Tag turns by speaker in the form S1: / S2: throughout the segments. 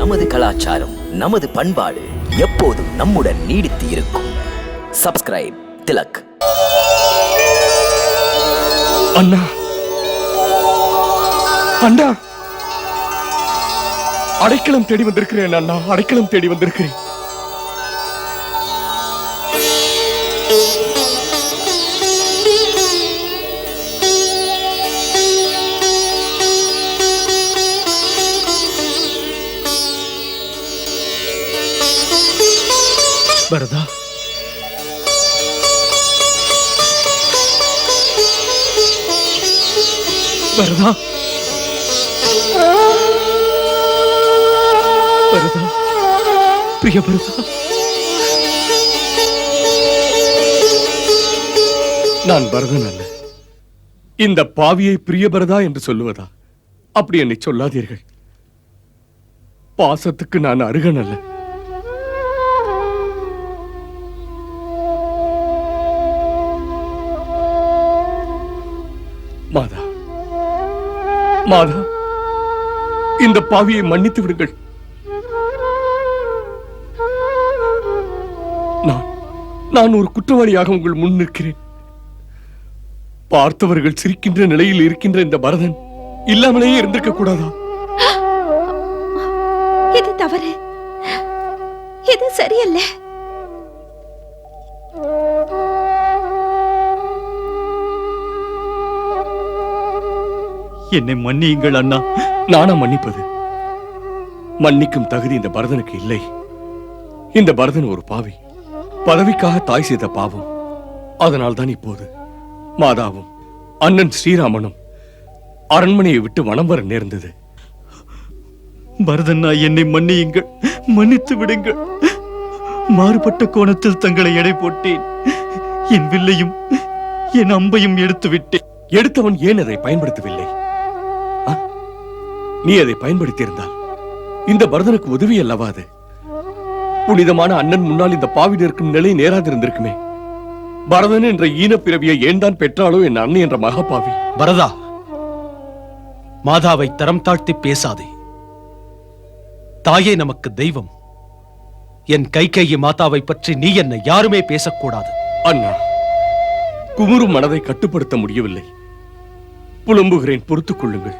S1: நமது கலாச்சாரம் நமது பண்பாடு எப்போதும் நம்முடன் நீடித்து இருக்கும். சப்ஸ்கிரைப் திலக்.
S2: அண்ணா. அண்ணா. அடைக்கலம் தேடி வந்திருக்கிறேன் அண்ணா. அடைக்கலம் தேடி வந்திருக்கிறேன். பரதா. பரதா. பரதா. பிரிய பரதா. நான் பரதன் அல்ல. இந்த பாவியை பிரியபரதா என்று சொல்லுவதா? அப்படி என்னை சொல்லாதீர்கள். பாசத்துக்கு நான் அருகன் அல்ல. மாதா. மாதா இந்த பாவியை மன்னித்து விடுங்கள். நான் நான் ஒரு குற்றவாளியாக உங்கள் முன் நிற்கிறேன். பார்த்தவர்கள் சிரிக்கின்ற நிலையில் இருக்கின்ற இந்த பரதன் இல்லாமலேயே இருந்திருக்க கூடாதா?
S3: இது தவறு. இது சரியல்ல.
S2: என்னை மன்னியுங்கள் அண்ணா. நானா மன்னிப்பது? மன்னிக்கும் தகுதி இந்த பரதனுக்கு இல்லை. இந்த பரதன் ஒரு பாவி. பதவிக்காக தாய் செய்த பாவம். அதனால்தான் இப்போது மாதாவும் அண்ணன் ஸ்ரீராமனும் அரண்மனையை விட்டு வனம் வர நேர்ந்தது.
S4: பரதன்னா என்னை மன்னியுங்கள். மன்னித்து விடுங்கள். மாறுபட்ட கோணத்தில் தங்களை எடை போட்டேன். என் வில்லையும் என் அம்பையும் எடுத்து விட்டேன்
S2: எடுத்தவன் ஏன் அதை பயன்படுத்தவில்லை? நீ அதை பயன்படுத்தியிருந்தால். இந்த பரதனுக்கு உதவி அல்லவா அது? புனிதமான அண்ணன் முன்னால் இந்த பாவி நிற்கும் நிலை நேராதிருந்திருக்குமே. பரதன் என்ற ஈனப்பிறவியை ஏன் தான் பெற்றாளோ என் அண்ணன் என்ற மகாபாவி.
S5: பரதா மாதாவை தரம் தாழ்த்தி பேசாதே. தாயே நமக்கு தெய்வம். என் கைகையை மாதாவை பற்றி நீ என்னை யாருமே பேசக்கூடாது.
S2: அண்ணா குமுறும் மனதை கட்டுப்படுத்த முடியவில்லை. புலம்புகிறேன் பொறுத்துக் கொள்ளுங்கள்.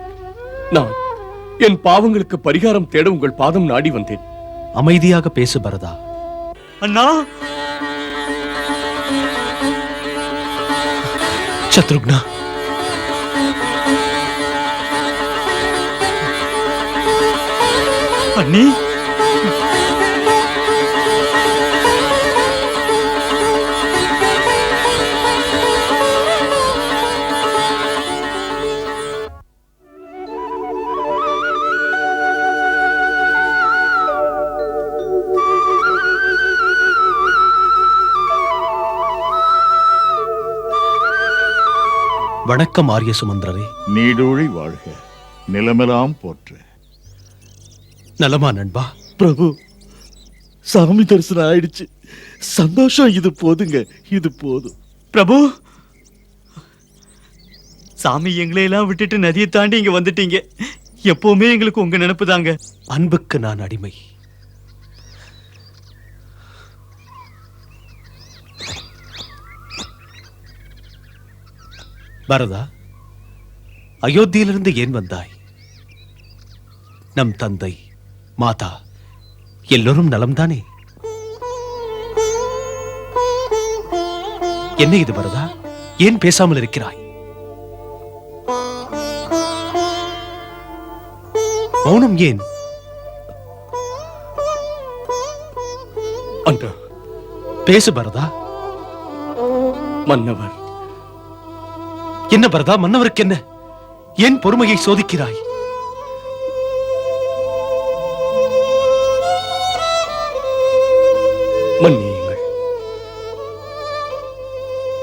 S2: நான் என் பாவங்களுக்கு பரிகாரம் தேட உங்கள் பாதம் நாடி வந்தேன்.
S5: அமைதியாக பேசு பரதா.
S4: அண்ணா!
S5: சத்ருக்னா.
S4: அண்ணி!
S5: வணக்கம் ஆரிய சுமந்திரரே.
S6: நீடூழி வாழ்க. நிலமெல்லாம் போற்று.
S5: நலமா நண்பா.
S7: பிரபு சாமி தரிசனம் ஆயிடுச்சு. சந்தோஷம் இது போதுங்க இது போதும்.
S4: பிரபு! சாமி எங்களை எல்லாம் விட்டுட்டு நதியை தாண்டி இங்க வந்துட்டீங்க. எப்பவுமே எங்களுக்கு உங்க நினைப்பு தாங்க
S5: அன்புக்கு நான் அடிமை. பரதா அயோத்தியிலிருந்து ஏன் வந்தாய்? நம் தந்தை மாதா எல்லோரும் நலம்தானே? என்ன இது பரதா? ஏன் பேசாமல் இருக்கிறாய்? மௌனம் ஏன்?
S2: அண்ணா
S5: பேசு பரதா.
S2: மன்னவர்
S5: என்ன பரதா மன்னவருக்கு என்ன? ஏன் பொறுமையை சோதிக்கிறாய்?
S2: மன்னியுங்கள்.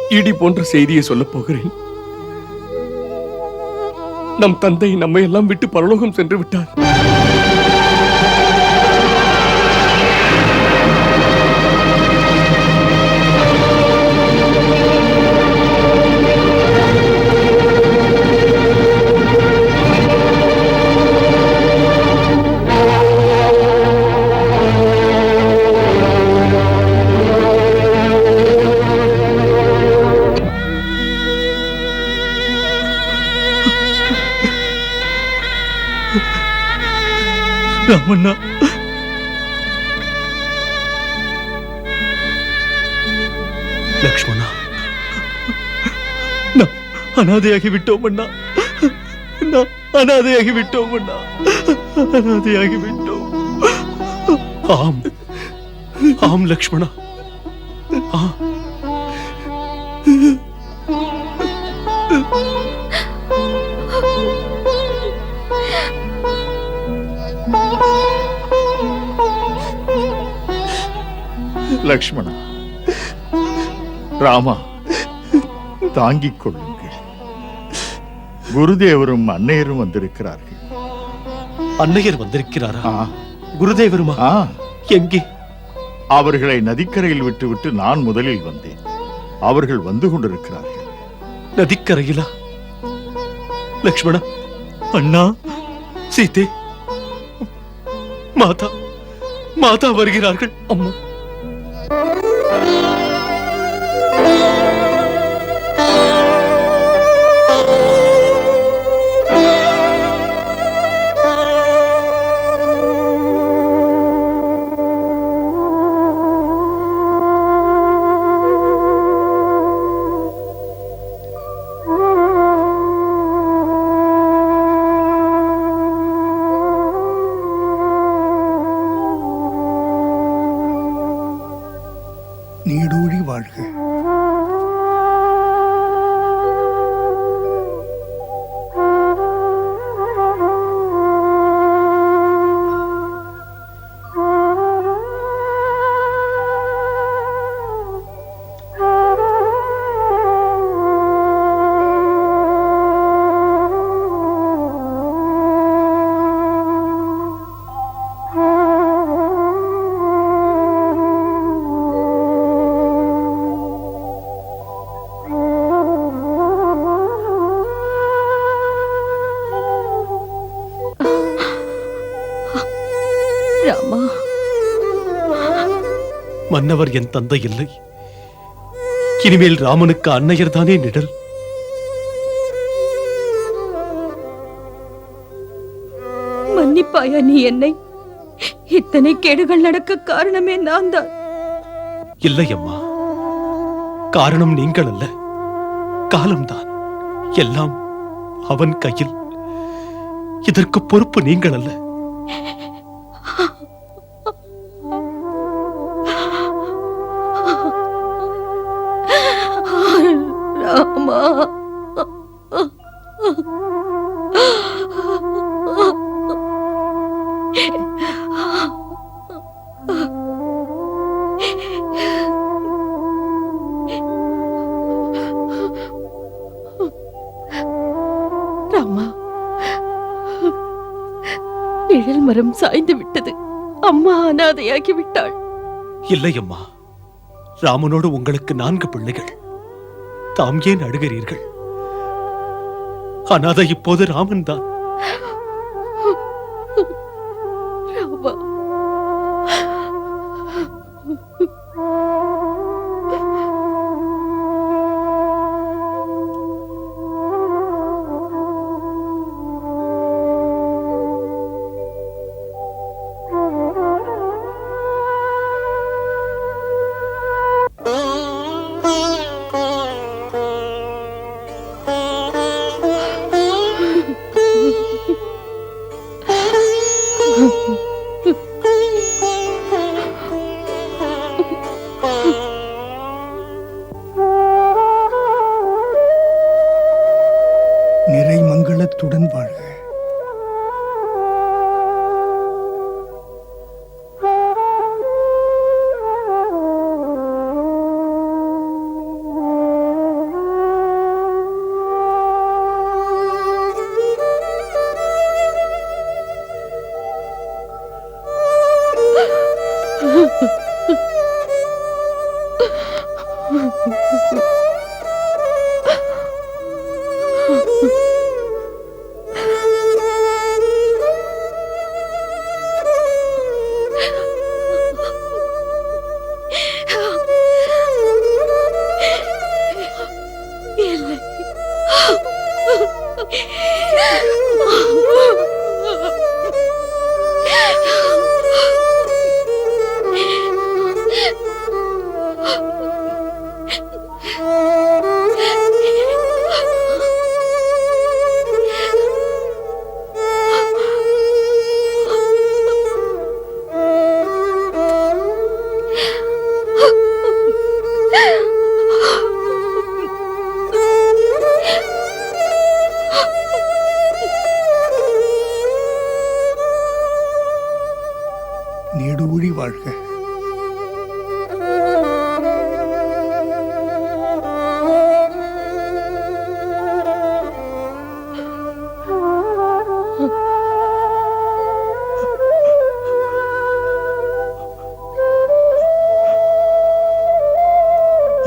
S2: இடி போன்ற செய்தியை சொல்லப் போகிறேன். நம் தந்தை நம்மை எல்லாம் விட்டு பரலோகம் சென்று விட்டார்.
S4: ராமண்ணா
S5: லக்ஷ்மணா.
S4: நான் அனாதையாகி விட்டோம் அண்ணா. நான் அனாதையாகி விட்டோம் அண்ணா. அனாதையாகி விட்டோம்.
S5: ஆம். ஆம் லக்ஷ்மணா. ஆ.
S6: லக்ஷ்மணா. ராமா தாங்கிக் கொள்ளுங்கள். குருதேவரும் அன்னையரும் வந்திருக்கிறார்கள்.
S5: அன்னையர் வந்திருக்கிறாரா? குருதேவருமா? எங்கே?
S6: அவர்களை நதிக்கரையில் விட்டுவிட்டு நான் முதலில் வந்தேன். அவர்கள் வந்து கொண்டிருக்கிறார்கள்.
S5: நதிக்கரையிலா? லக்ஷ்மணா
S4: அண்ணா
S5: சீதே மாதா மாதா வருகிறார்கள்.
S4: அம்மா.
S5: மன்னவர் என் தந்தை இல்லை. இனிமேல் ராமனுக்கு அன்னையர் தானே நிழல்.
S3: மன்னிப்பாயா நீ என்னை? இத்தனை கேடுகள் நடக்க காரணமே நான் தான்
S5: இல்லை அம்மா. காரணம் நீங்கள் அல்ல. காலம்தான். எல்லாம் அவன் கையில். இதற்கு பொறுப்பு நீங்கள் அல்ல.
S3: அனாதையாகி விட்டாள்
S5: இல்லை அம்மா ராமனோடு உங்களுக்கு நான்கு பிள்ளைகள். தாம் ஏன் அழுகிறீர்கள்? அனாதை இப்போது ராமன் தான்
S3: ராமா.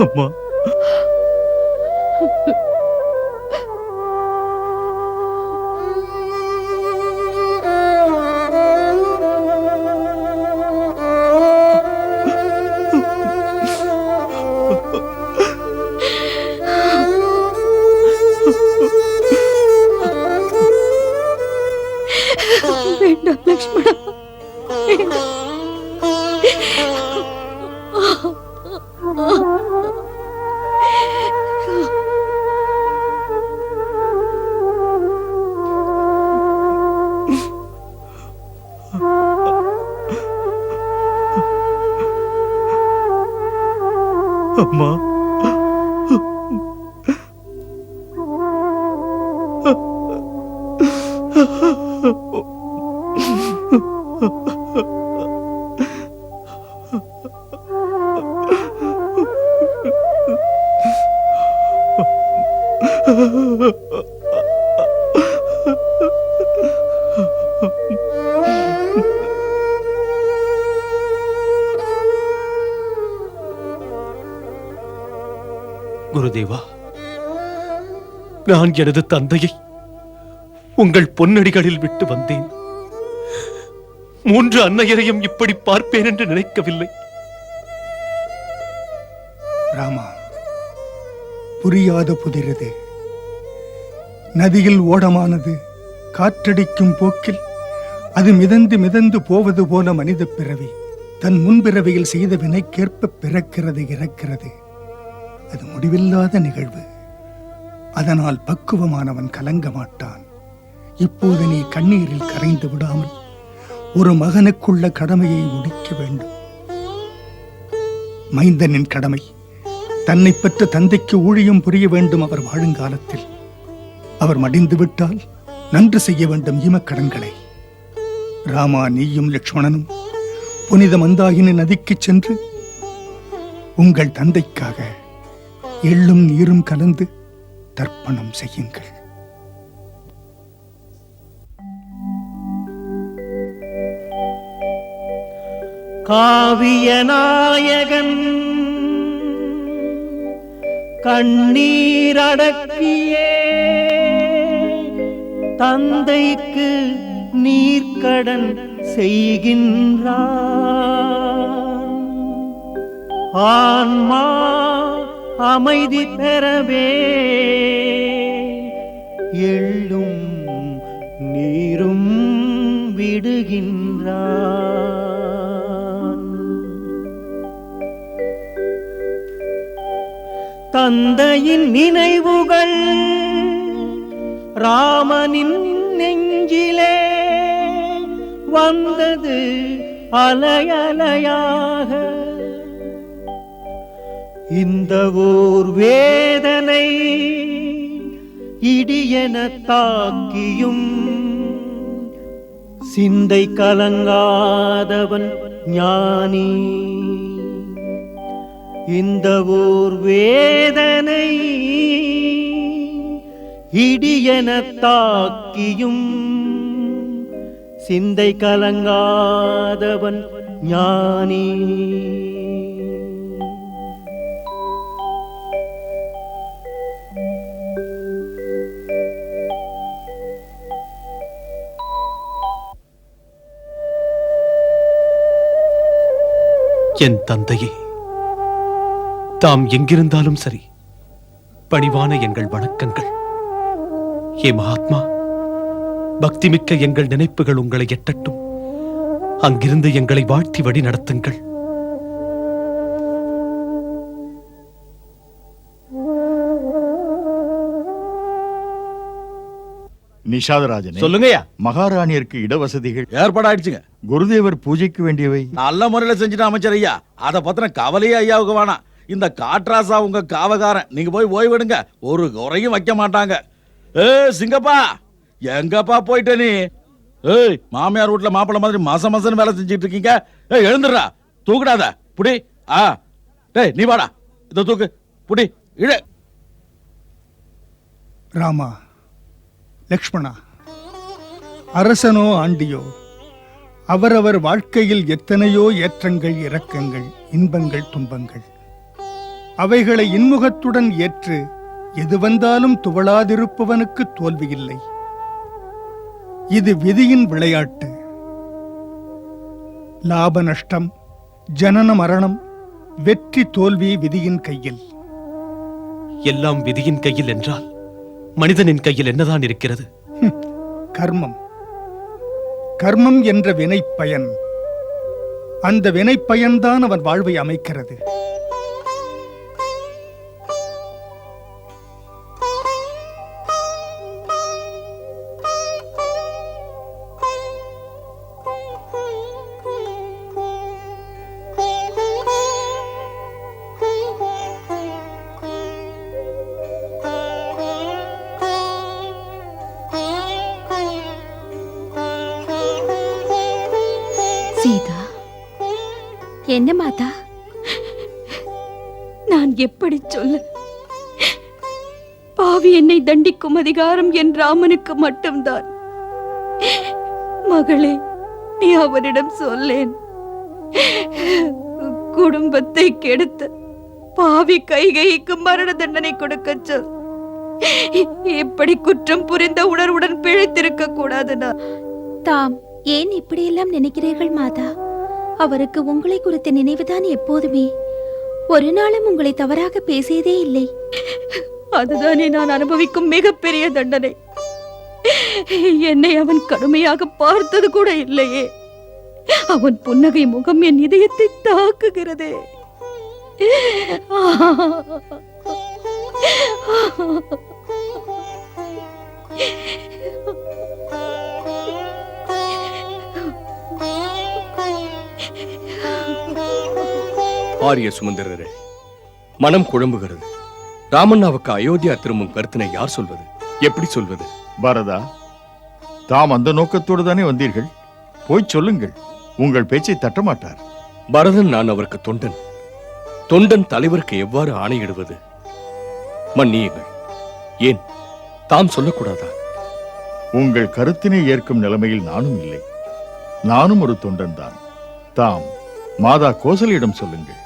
S4: அம்மா அம்மா.
S5: நான் எனது தந்தையை உங்கள் பொன்னடிகளில் விட்டு வந்தேன். மூன்று அன்னையரையும் இப்படி பார்ப்பேன் என்று நினைக்கவில்லை.
S8: ராமா புரியாத புதிரது. நதியில் ஓடமானது காற்றடிக்கும் போக்கில் அது மிதந்து மிதந்து போவது போல மனித பிறவி தன் முன்பிறவியில் செய்த வினைக்கேற்ப பிறக்கிறது இறக்கிறது. அது முடிவில்லாத நிகழ்வு. அதனால் பக்குவமானவன் கலங்க மாட்டான். இப்போது நீ கண்ணீரில் கரைந்து விடாமல் ஒரு மகனுக்குள்ள கடமையை முடிக்க வேண்டும். மைந்தனின் கடமை தன்னை பெற்ற தந்தைக்கு ஊழியம் புரிய வேண்டும் அவர் வாழுங்காலத்தில் அவர் மடிந்து விட்டால் நன்று செய்ய வேண்டும் ஈமக்கடன்களை. ராமா நீயும் லக்ஷ்மணனும் புனித மந்தாகினி நதிக்குச் சென்று உங்கள் தந்தைக்காக எள்ளும் நீரும் கலந்து தர்ப்பணம் செய்யுங்கள்.
S9: காவிய நாயகன் கண்ணீரடக்கியே தந்தைக்கு நீர்க்கடன் செய்கின்றான். ஆன்மா அமைதி பெறவே எள்ளும் நீரும் விடுகின்றான். தந்தையின் நினைவுகள் ராமனின் நெஞ்சிலே வந்தது அலையலையாக. இந்த ஓர் வேதனை இடியென தாக்கியும் சிந்தை கலங்காதவன் ஞானி. இந்த ஓர் வேதனை இடியென தாக்கியும் சிந்தை கலங்காதவன் ஞானி.
S5: என் தந்தையே. தாம் எங்கிருந்தாலும் சரி பணிவான எங்கள் வணக்கங்கள். ஏ மகாத்மா பக்திமிக்க எங்கள் நினைப்புகள் உங்களை எட்டட்டும். அங்கிருந்து எங்களை வாழ்த்தி வழி நடத்துங்கள்
S6: நிஷாதராஜனே
S7: சொல்லுங்கய்யா.
S6: மகாராணியருக்கு இடவசதிகள்
S7: ஏற்பாடாயிடுச்சுங்க.
S6: குருதேவர் பூஜைக்கு வேண்டியவை.
S7: நல்ல முறையில செஞ்சுட்டு அமைச்சர் ஐயா அதை பத்தின கவலையே ஐயாவுக்கு வேணாம். இந்த காட்ராசா உங்க காவகாரன். நீங்க போய் ஓய்வெடுங்க ஒரு குறையும் வைக்க மாட்டாங்க. ஏ சிங்கப்பா. எங்கப்பா போயிட்ட நீ? ஏய் மாமியார் வீட்ல மாப்பிள்ளை மாதிரி மாசம் மாசம் வேலை செஞ்சுட்டு இருக்கீங்க. ஏய் எழுந்துடுறா. தூக்குடாத. புடி. ஆ. டேய் நீ வாடா. இதை தூக்கு. புடி. இழ
S8: ராமா லக்ஷ்மணா அரசனோ ஆண்டியோ அவரவர் வாழ்க்கையில் எத்தனையோ ஏற்றங்கள் இரக்கங்கள் இன்பங்கள் துன்பங்கள். அவைகளை இன்முகத்துடன் ஏற்று எது வந்தாலும் துவளாதிருப்பவனுக்கு தோல்வியில்லை. இது விதியின் விளையாட்டு. லாப நஷ்டம் ஜனன மரணம் வெற்றி தோல்வி விதியின் கையில்.
S5: எல்லாம் விதியின் கையில் என்றால்? மனிதனின் கையில் என்னதான் இருக்கிறது?
S8: கர்மம். கர்மம் என்ற வினைப்பயன். அந்த வினைப்பயன்தான் அவன் வாழ்வை அமைக்கிறது.
S10: என்ன மாதா?
S3: நான் எப்படி சொல்ல? பாவி என்னை தண்டிக்கும் அதிகாரம் என் ராமனுக்கு மட்டும்தான். மகளே நீ அவரிடம் சொல்லேன். குடும்பத்தை கெடுத்த பாவி கைகைக்கு மரண தண்டனை கொடுக்க சொல். இப்படி குற்றம் புரிந்த உணர்வுடன் பிழைத்திருக்க கூடாதுனா
S10: தாம் ஏன் இப்படியெல்லாம் நினைக்கிறீர்கள் மாதா? அவருக்கு உங்களை குறித்த நினைவுதான் எப்போதுமே. ஒரு நாளும் உங்களை தவறாக பேசியதே இல்லை.
S3: அதுதானே நான் அனுபவிக்கும் மிகப்பெரிய தண்டனை. என்னை அவன் கடுமையாக பார்த்தது கூட இல்லையே. அவன் புன்னகை முகம் என் இதயத்தை தாக்குகிறதே.
S2: ஆரிய சுமந்திரரே மனம் குழம்புகிறது. ராமண்ணாவுக்கு அயோத்தியா திரும்பும் கருத்தினை யார் சொல்வது? எப்படி சொல்வது?
S6: பரதா தாம் அந்த நோக்கத்தோடு தானே வந்தீர்கள்? போய் சொல்லுங்கள். உங்கள் பேச்சை தட்டமாட்டார்.
S2: பரதன் நான் அவருக்கு தொண்டன். தொண்டன் தலைவருக்கு எவ்வாறு ஆணையிடுவது? மன்னியுங்கள். ஏன்? தாம் சொல்லக்கூடாதா?
S6: உங்கள் கருத்தினை ஏற்கும் நிலைமையில் நானும் இல்லை. நானும் ஒரு தொண்டன் தான். தாம் மாதா கோசலியிடம் சொல்லுங்கள்.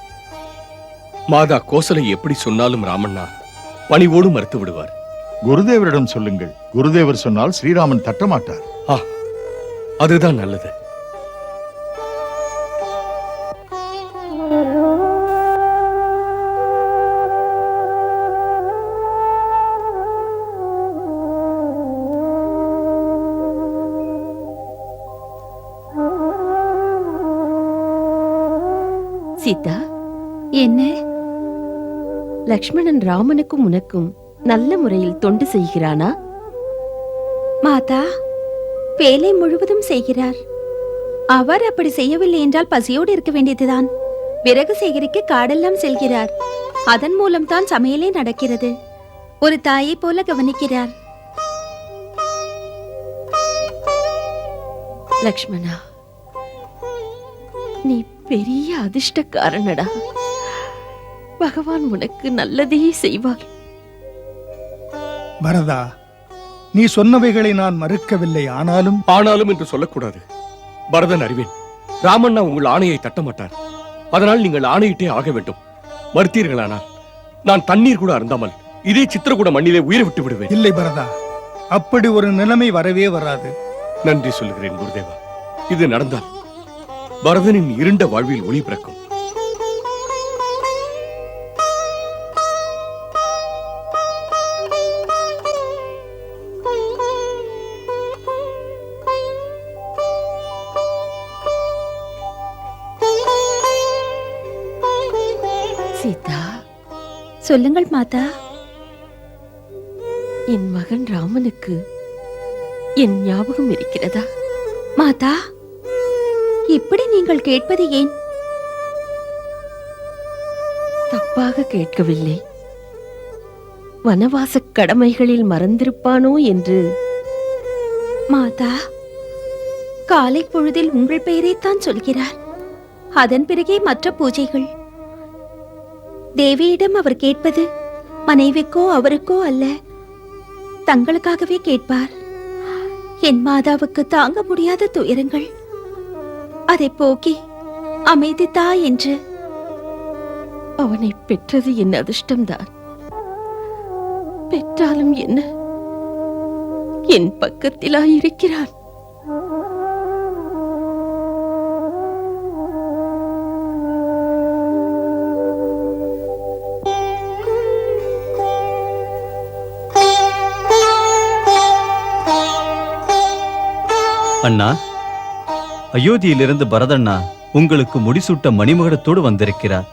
S2: மாதா கோசலை எப்படி சொன்னாலும் ராமண்ணா பணிவோடு மறுத்து விடுவார்.
S6: குருதேவரிடம் சொல்லுங்கள். குருதேவர் சொன்னால் ஸ்ரீராமன் தட்டமாட்டார்.
S2: ஆ அதுதான் நல்லது.
S3: சீதா
S10: என்ன?
S3: லக்ஷ்மணன் ராமனுக்கும் உனக்கும் நல்ல முறையில் தொண்டு செய்கிறானா?
S10: மாதா வேலை முழுவதும் செய்கிறார். அவர் அப்படி செய்யவில்லை என்றால் பசியோடு இருக்க வேண்டியதுதான். விறகு சேகரிக்க காடெல்லாம் செல்கிறார். அதன் மூலம்தான் சமையலே நடக்கிறது. ஒரு தாயை போல கவனிக்கிறார்.
S3: லக்ஷ்மணா நீ பெரிய அதிர்ஷ்டக்காரனடா. பகவான் உனக்கு நல்லதே செய்வார்.
S8: பரதா நீ சொன்னவைகளை நான் மறுக்கவில்லை ஆனாலும்
S2: ஆனாலும் என்று சொல்லக்கூடாது. பரதன் அறிவேன் ராமண்ணா உங்கள் ஆணையை தட்டமாட்டார் அதனால் நீங்கள் ஆணையிட்டே ஆக வேண்டும். மறுத்தீர்களானால் நான் தண்ணீர் கூட அருந்தாமல் இதே சித்திரகூட மண்ணிலே உயிரை விட்டு விடுவேன்.
S8: இல்லை பரதா அப்படி ஒரு நிலைமை வரவே வராது.
S2: நன்றி சொல்லுகிறேன் குருதேவா. இது நடந்தால் பரதனின் இருண்ட வாழ்வில் ஒளி பிறக்கும்.
S10: சொல்லுங்கள் மாதா.
S3: என் மகன் ராமனுக்கு என் ஞாபகம் இருக்கிறதா?
S10: மாதா இப்படி நீங்கள் கேட்பது ஏன்?
S3: தப்பாக கேட்கவில்லை. வனவாசக் கடமைகளில் மறந்திருப்பானோ என்று.
S10: மாதா காலை பொழுதில் உங்கள் பெயரைத்தான் சொல்கிறார். அதன் பிறகே மற்ற பூஜைகள். தேவியிடம் அவர் கேட்பது மனைவிக்கோ அவருக்கோ அல்ல. தங்களுக்காகவே கேட்பார். என் மாதாவுக்கு தாங்க முடியாத துயரங்கள். அதை போக்கி அமைதி தா என்று.
S11: அவனை பெற்றது என் அதிர்ஷ்டம்தான். பெற்றாலும் என்ன? என் பக்கத்திலா இருக்கிறான்
S12: அண்ணா. அயோத்தியிலிருந்து பரதண்ணா உங்களுக்கு முடிசூட்ட மணிமகுடத்தோடு வந்திருக்கிறார்.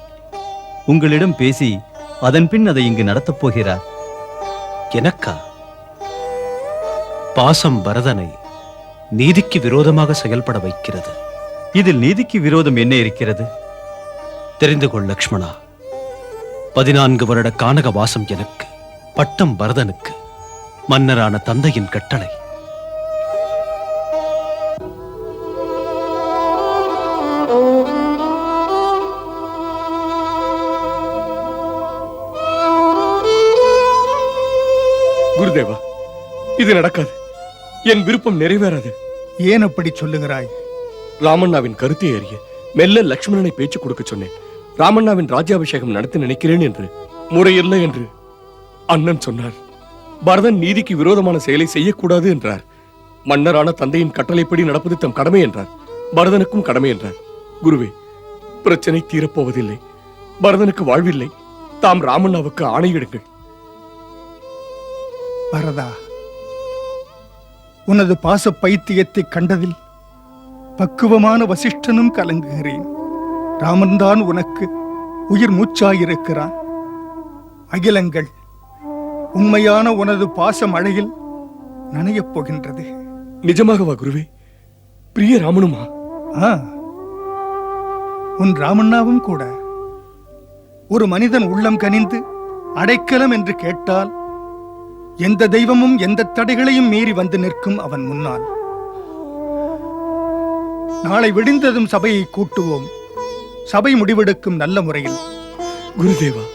S12: உங்களிடம் பேசி அதன் பின் அதை இங்கு நடத்தப் போகிறார்.
S5: எனக்கா? பாசம் பரதனை நீதிக்கு விரோதமாக செயல்பட வைக்கிறது.
S12: இதில் நீதிக்கு விரோதம் என்ன இருக்கிறது?
S5: தெரிந்து கொள் லக்ஷ்மணா. பதினான்கு வருட கானக வாசம் எனக்கு பட்டம் பரதனுக்கு மன்னரான தந்தையின் கட்டளை.
S2: இது நடக்காது. என் விருப்பம் நிறைவேறாது.
S8: ஏன் அப்படி சொல்லுகிறாய்?
S2: ராமண்ணாவின் கருத்தை அறிய மெல்ல லக்ஷ்மணனை பேச்சு கொடுக்க சொன்னேன். ராமண்ணாவின் ராஜ்யாபிஷேகம் நடத்த நினைக்கிறேன் என்று. முறையில்லை என்று அண்ணன் சொன்னார். பரதன் நீதிக்கு விரோதமான செயலை செய்யக்கூடாது என்றார். மன்னரான தந்தையின் கட்டளைப்படி நடப்பது தம் கடமை என்றார். பரதனுக்கும் கடமை என்றார். குருவே பிரச்சனை தீரப்போவதில்லை. பரதனுக்கு வாழ்வில்லை. தாம் ராமண்ணாவுக்கு ஆணையிடுங்கள்.
S8: பரதா உனது பாச பைத்தியத்தை கண்டதில் பக்குவமான வசிஷ்டனும் கலங்குகிறேன். ராமன்தான் உனக்கு உயிர் மூச்சாயிருக்கிறான். அகிலங்கள் உண்மையான உனது பாச மழையில் நனையப் போகின்றது.
S2: நிஜமாகவா குருவே? பிரிய ராமனுமா?
S8: ஆ. உன் ராமண்ணாவும் கூட ஒரு மனிதன் உள்ளம் கனிந்து அடைக்கலம் என்று கேட்டால் எந்த தெய்வமும் எந்த தடைகளையும் மீறி வந்து நிற்கும் அவன் முன்னால். நாளை விடிந்ததும் சபையை கூட்டுவோம். சபை முடிவெடுக்கும் நல்ல முறையில்.
S2: குருதேவா